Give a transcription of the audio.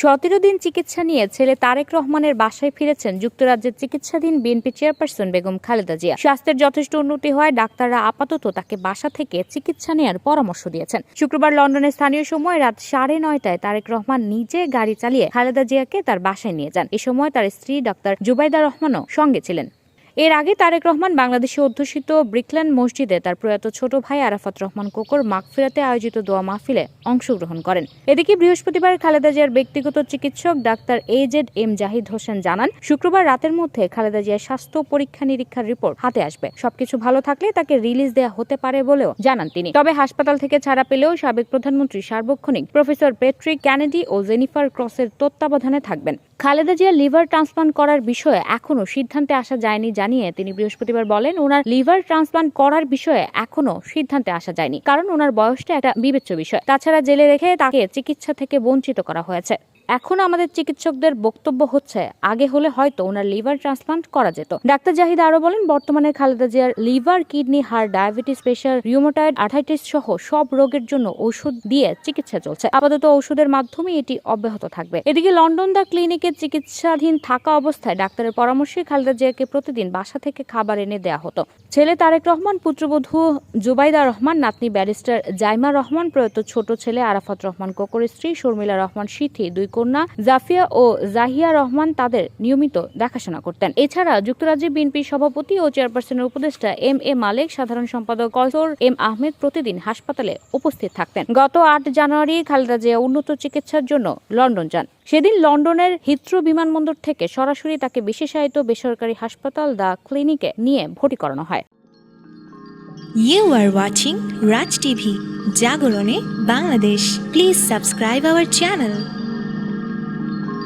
সতেরো দিন চিকিৎসা নিয়ে ছেলে তারেক রহমানের বাসায় ফিরেছেন যুক্তরাজ্যের চিকিৎসাধীন বিএনপি চেয়ারপারসন বেগম খালেদা জিয়া। স্বাস্থ্যের যথেষ্ট উন্নতি হওয়ায় ডাক্তাররা আপাতত তাকে বাসা থেকে চিকিৎসা নেওয়ার পরামর্শ দিয়েছেন। শুক্রবার লন্ডনের স্থানীয় সময় রাত সাড়ে নয়টায় তারেক রহমান নিজে গাড়ি চালিয়ে খালেদা জিয়াকে তার বাসায় নিয়ে যান। এ সময় তার স্ত্রী ডাক্তার জুবাইদা রহমানও সঙ্গে ছিলেন। এর আগে তারেক রহমান বাংলাদেশে অধ্যুষিত ব্রিকল্যান্ড মসজিদে তার প্রয়াত ছোট ভাই আরাফাত রহমান কোকর মাগফিরাতে আয়োজিত দোয়া মাহফিলে অংশগ্রহণ করেন। এদিকে বৃহস্পতিবার খালেদা জিয়ার ব্যক্তিগত চিকিৎসক doctor A Z M Zahid Hossain জানান, শুক্রবার রাতের মধ্যে খালেদা জিয়ার স্বাস্থ্য পরীক্ষা নিরীক্ষার রিপোর্ট হাতে আসবে। সবকিছু ভালো থাকলে তাকে রিলিজ দেওয়া হতে পারে বলেও জানান তিনি। তবে হাসপাতাল থেকে ছাড়া পেলেও সাবেক প্রধানমন্ত্রী সার্বক্ষণিক প্রফেসর পেট্রিক ক্যানেডি ও জেনিফার ক্রসের তত্ত্বাবধানে থাকবেন। খালেদা জিয়া লিভার ট্রান্সপ্লান্ট করার বিষয়ে এখনও সিদ্ধান্তে আসা যায়নি জানিয়ে তিনি বৃহস্পতিবার বলেন, ওনার লিভার ট্রান্সপ্লান্ট করার বিষয়ে এখনও সিদ্ধান্তে আসা যায়নি কারণ ওনার বয়সটা একটা বিবেচ্য বিষয়। তাছাড়া জেলে রেখে তাকে চিকিৎসা থেকে বঞ্চিত করা হয়েছে। এখন আমাদের চিকিৎসকদের বক্তব্য হচ্ছে, আগে হলে হয়তো ওনার লিভার ট্রান্সপ্লান্ট করা যেত। ডাক্তার জাহিদ আরও বলেন, বর্তমানে খালেদা জিয়ার liver, kidney heart diabetes, pressure rheumatoid arthritis সহ সব রোগের জন্য ওষুধ দিয়ে চিকিৎসা চলছে। আপাতত ওষুধের মাধ্যমে এটি অব্যাহত থাকবে। এদিকে লন্ডন দা ক্লিনিকে চিকিৎসাধীন থাকা অবস্থায় ডাক্তারের পরামর্শে খালেদা জিয়াকে প্রতিদিন বাসা থেকে খাবার এনে দেওয়া হতো। ছেলে তারেক রহমান, পুত্রবধূ জুবাইদা রহমান, নাতনি ব্যারিস্টার জাইমা রহমান, প্রয়াত ছোট ছেলে আরাফাত রহমান, কোকরের স্ত্রী শর্মিলা রহমান, সিথি, দুই কন্যা জাফিয়া ও জাহিয়া রহমান তাদের নিয়মিত দেখাশোনা করতেন এছাড়া যুক্তরাজ্যের বিএনপির সভাপতি ও চেয়ারপারসনের উপদেষ্টা এম এ মালেক সাধারণ সম্পাদক কসর এম আহমেদ প্রতিদিন হাসপাতালে উপস্থিত থাকতেন গত আট জানুয়ারি খালেদা জিয়া উন্নত চিকিৎসার জন্য লন্ডন যান সেদিন লন্ডনের হিথ্রো বিমানবন্দর থেকে সরাসরি তাকে বিশেষায়িত বেসরকারি হাসপাতাল দ্য ক্লিনিকে নিয়ে ভর্তি করানো হয় You are watching Raj TV, Jagorone, Bangladesh. Please subscribe our channel.